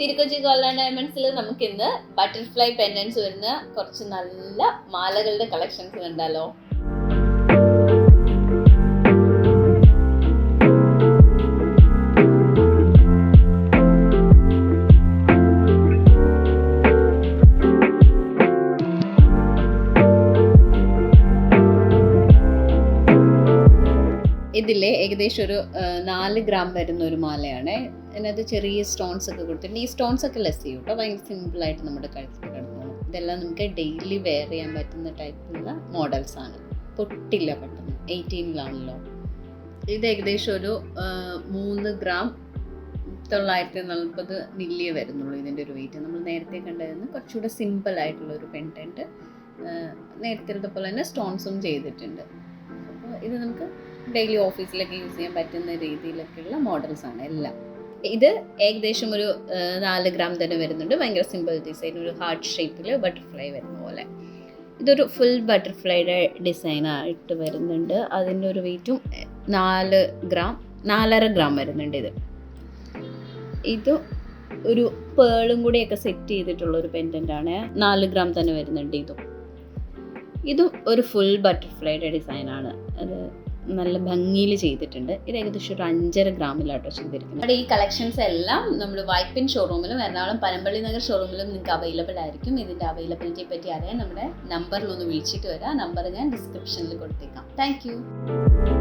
Thiru-Kochi golden ഡയമണ്ട്സിൽ നമുക്ക് ഇന്ന് ബട്ടർഫ്ലൈ പെൻഡൻസ് വരുന്ന കുറച്ച് നല്ല മാലകളുടെ കളക്ഷൻസ് കണ്ടാലോ ഇതിലെ ഏകദേശം ഒരു നാല് ഗ്രാം വരുന്ന ഒരു മാലയാണ്. അതിനകത്ത് ചെറിയ സ്റ്റോൺസ് ഒക്കെ കൊടുത്തിട്ടുണ്ട്. ഈ സ്റ്റോൺസ് ഒക്കെ ലെസ് ചെയ്യും കേട്ടോ ഭയങ്കര സിമ്പിൾ ആയിട്ട് നമ്മുടെ കഴുത്തിൽ കിടന്നോളും. ഇതെല്ലാം നമുക്ക് ഡെയിലി വെയർ ചെയ്യാൻ പറ്റുന്ന ടൈപ്പിലുള്ള മോഡൽസ് ആണ്. പൊട്ടില്ല പെട്ടെന്ന്. എയ്റ്റീനിലാണല്ലോ ഇത് ഏകദേശം ഒരു മൂന്ന് ഗ്രാം തൊള്ളായിരത്തി നാൽപ്പത് മില്ലിയേ വരുന്നുള്ളൂ ഇതിന്റെ ഒരു വെയിറ്റ് നമ്മൾ നേരത്തെ കണ്ടതെന്ന് കുറച്ചുകൂടെ സിമ്പിൾ ആയിട്ടുള്ള ഒരു പെൻഡന്റ് നേരത്തെ പോലെ തന്നെ സ്റ്റോൺസും ചെയ്തിട്ടുണ്ട്. അപ്പോൾ ഇത് നമുക്ക് ഡെയിലി ഓഫീസിലൊക്കെ യൂസ് ചെയ്യാൻ പറ്റുന്ന രീതിയിലൊക്കെയുള്ള മോഡൽസ് ആണ് എല്ലാം. ഇത് ഏകദേശം ഒരു നാല് ഗ്രാം തന്നെ വരുന്നുണ്ട്. ഭയങ്കര സിമ്പിൾ ഡിസൈൻ ഒരു ഹാർട്ട് ഷേപ്പിൽ ബട്ടർഫ്ലൈ വരുന്ന പോലെ. ഇതൊരു ഫുൾ ബട്ടർഫ്ലൈയുടെ ഡിസൈൻ ആയിട്ട് വരുന്നുണ്ട്. അതിന്റെ ഒരു വെയിറ്റും നാല് ഗ്രാം നാലര ഗ്രാം വരുന്നുണ്ട് ഇത്. ഇത് ഒരു പേളും കൂടിയൊക്കെ സെറ്റ് ചെയ്തിട്ടുള്ള ഒരു പെൻഡന്റ് ആണ്. നാല് ഗ്രാം തന്നെ വരുന്നുണ്ട് ഇതും. ഇതും ഒരു ഫുൾ ബട്ടർഫ്ലൈയുടെ ഡിസൈനാണ് അത് നല്ല ഭംഗിയിൽ ചെയ്തിട്ടുണ്ട്. ഇത് ഏകദേശം ഒരു അഞ്ചര ഗ്രാമിലാട്ടോ ചെയ്തിരിക്കുന്നത്. നമ്മുടെ ഈ കളക്ഷൻസ് എല്ലാം നമ്മൾ വൈപ്പിൻ ഷോറൂമിലും എറണാകുളം പനമ്പള്ളി നഗർ ഷോറൂമിലും നിങ്ങൾക്ക് അവൈലബിൾ ആയിരിക്കും. ഇതിന്റെ അവൈലബിലിറ്റിയെ പറ്റി അറിയാൻ നമ്മുടെ നമ്പറിൽ ഒന്ന് വിളിച്ചിട്ട് വരാം. നമ്പർ ഞാൻ ഡിസ്ക്രിപ്ഷനിൽ കൊടുത്തേക്കാം. താങ്ക്